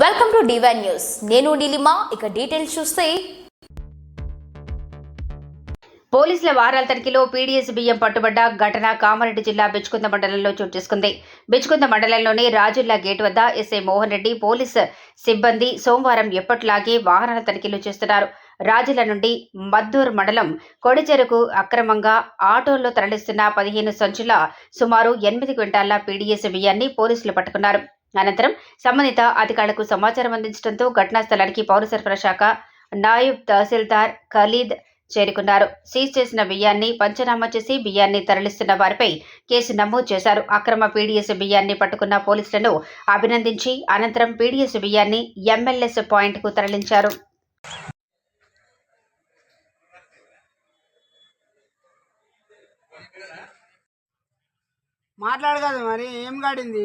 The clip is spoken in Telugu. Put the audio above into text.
వెల్కమ్ టు డివైన్ న్యూస్ నేను నీలిమా ఇక డీటెయిల్స్ చూస్తే. పోలీసుల వారాల తనిఖీలో పీడీఎస్ బియ్యం పట్టుబడ్డ ఘటన కామారెడ్డి జిల్లా బిచ్చుకుంద మండలంలో చోటు చేసుకుంది. బిచ్చుకుంద మండలంలోని రాజుల్లా గేట్ వద్ద ఎస్ఐ మోహన్ రెడ్డి పోలీస్ సిబ్బంది సోమవారం ఎప్పటిలాగే వాహనాల తనిఖీలు చేస్తున్నారు. రాజుల నుండి మద్దూర్ మండలం కొడిచెరుకు అక్రమంగా ఆటోల్లో తరలిస్తున్న పదిహేను సంచుల సుమారు ఎనిమిది క్వింటాల పీడీఎస్ బియ్యాన్ని పోలీసులు పట్టుకున్నారు. అనంతరం సంబంధిత అధికారులకు సమాచారం అందించడంతో ఘటనా స్థలానికి పౌర సరఫరా శాఖ నాయబ్ తహసీల్దార్ ఖలీద్ చేరుకున్నారు. సీజ్ చేసిన బియ్యాన్ని పంచనామా చేసి బియ్యాన్ని తరలిస్తున్న వారిపై కేసు నమోదు చేశారు. అక్రమ పీడీఎస్ బియ్యాన్ని పట్టుకున్న పోలీసులను అభినందించి అనంతరం పీడీఎస్ బియ్యాన్ని ఎంఎల్ఎస్ పాయింట్కు తరలించారు. మాట్లాడు మరి ఏం గాడింది